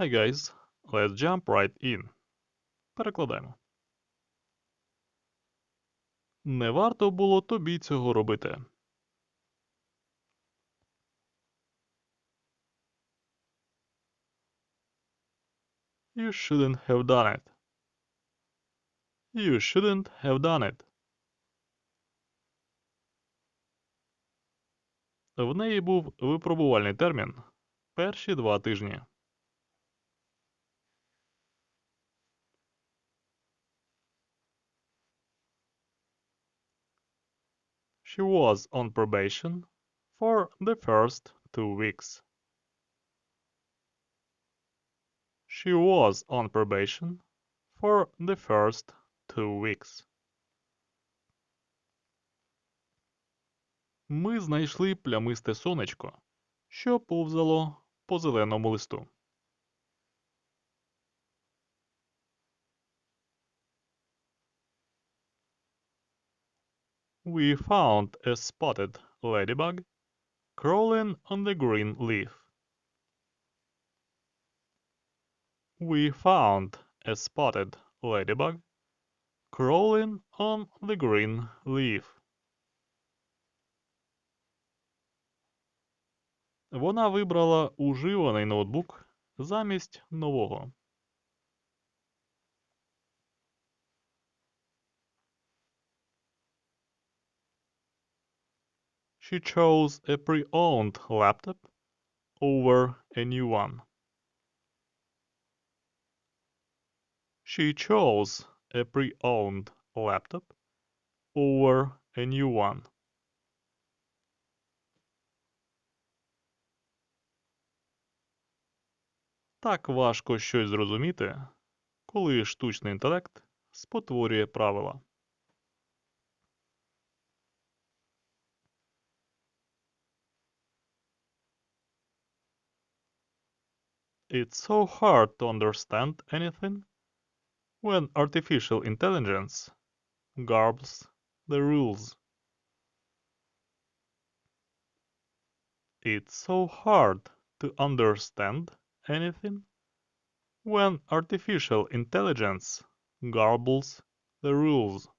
Hi guys, let's jump right in. Перекладаємо. Не варто було тобі цього робити. You shouldn't have done it. You shouldn't have done it. В неї був випробувальний термін перші два тижні. She was on probation for the first two weeks. She was on probation for the first two weeks. Ми знайшли плямисте сонечко, що повзало по зеленому листу. We found a spotted ladybug crawling on the green leaf. We found a spotted ladybug crawling on the green leaf. Вона вибрала уживаний ноутбук замість нового. She chose a pre-owned laptop over a new one. She chose a pre-owned laptop over a new one. Так важко щось зрозуміти, коли штучний інтелект спотворює правила. It's so hard to understand anything when artificial intelligence garbles the rules. It's so hard to understand anything when artificial intelligence garbles the rules.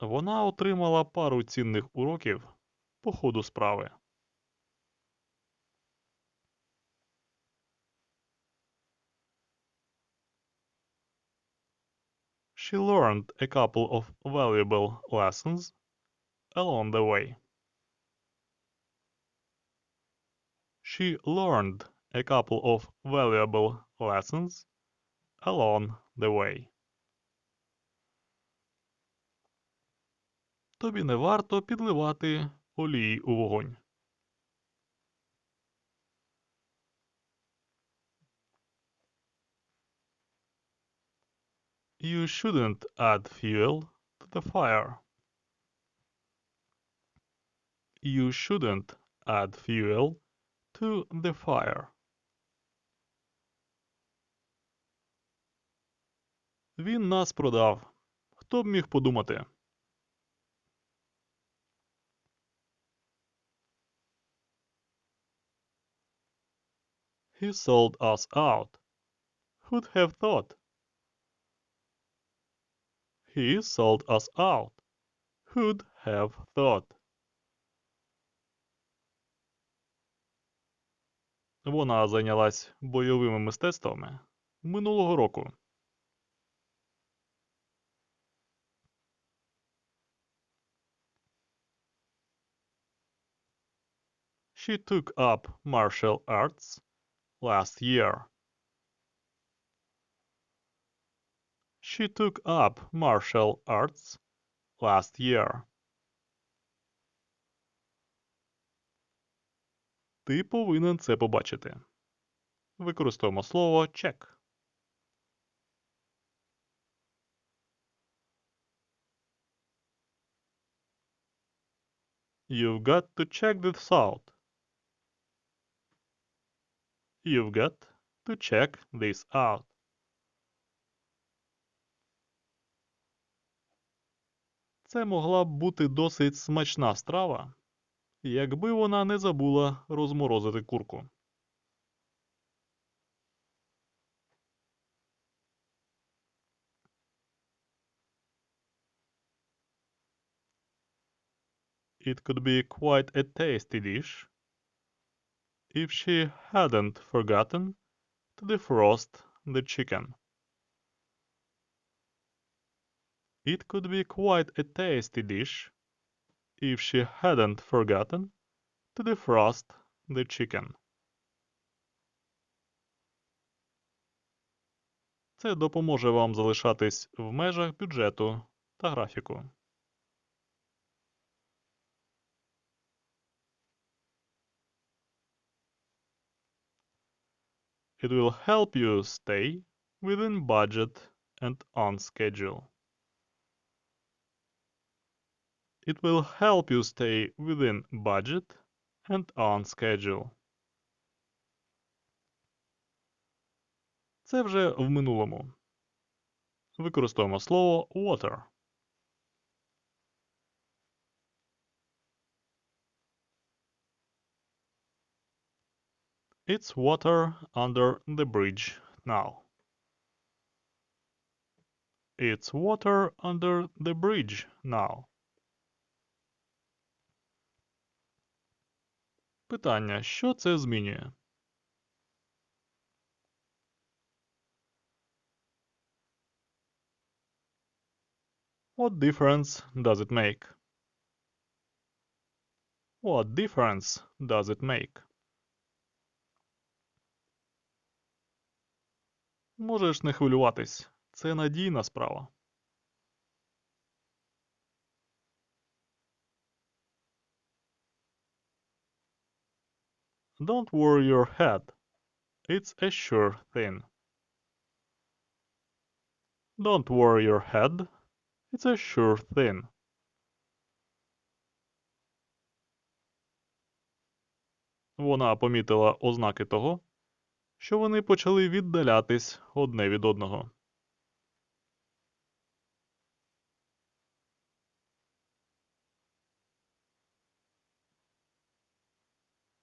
Вона отримала пару цінних уроків по ходу справи. She learned a couple of valuable lessons along the way. She learned a couple of valuable lessons along the way. Тобі не варто підливати олії у вогонь. You shouldn't add fuel to the fire. You shouldn't add fuel to the fire. Він нас продав. Хто б міг подумати? He sold us out. Who'd have thought? He sold us out. Who'd have thought? Вона зайнялась бойовими мистецтвами минулого року. She took up martial arts last year. She took up martial arts last year. Ти повинен це побачити. Використовуємо слово check. You've got to check this out. You've got to check this out. Це могла б бути досить смачна страва, якби вона не забула розморозити курку. It could be quite a tasty dish if she hadn't forgotten to defrost the chicken. It could be quite a tasty dish if she hadn't forgotten to defrost the chicken. Це допоможе вам залишатись в межах бюджету та графіку. It will help you stay within budget and on schedule. It will help you stay within budget and on schedule. Це вже в минулому. Використовуємо слово water. It's water under the bridge now. It's water under the bridge now. Питання, що це змінює? What difference does it make? What difference does it make? Можеш не хвилюватись. Це надійна справа. Don't worry your head. It's a sure thing. Don't worry your head. It's a sure thing. Вона помітила ознаки того, що вони почали віддалятись одне від одного.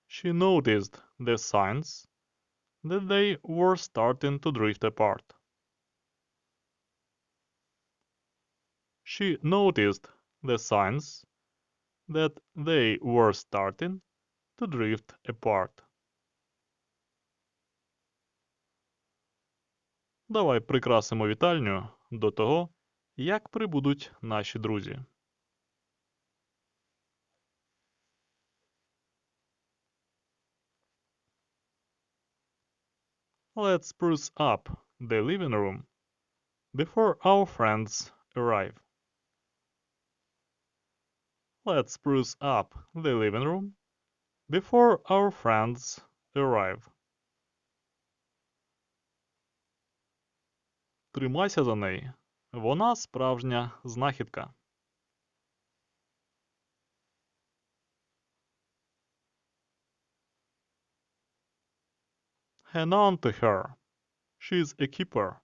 She noticed the signs that they were starting to drift apart. She noticed the signs that they were starting to drift apart. Давай прикрасимо вітальню до того, як прибудуть наші друзі. Let's spruce up the living room before our friends arrive. Let's spruce up the living room before our friends arrive. Тримайся за неї. Вона справжня знахідка. Hang on to her. She's a keeper.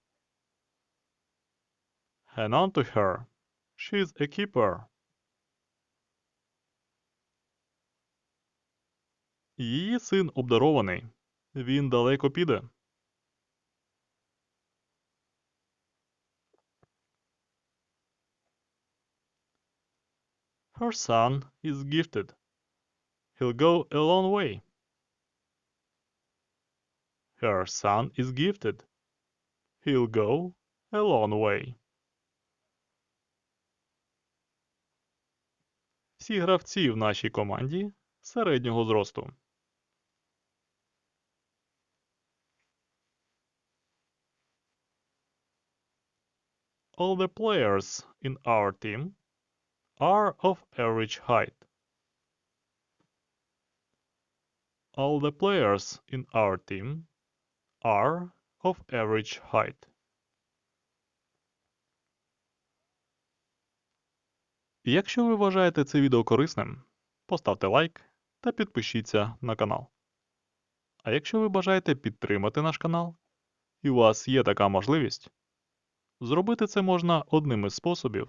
Hang on to her. She's a keeper. Її син обдарований. Він далеко піде. Her son is gifted. He'll go a long way. Her son is gifted. He'll go a long way. Всі гравці в нашій команді середнього зросту. All the players in our team are of average height. All the players in our team are of average height. Якщо ви вважаєте це відео корисним, поставте лайк та підпишіться на канал. А якщо ви бажаєте підтримати наш канал, і у вас є така можливість, зробити це можна одним із способів,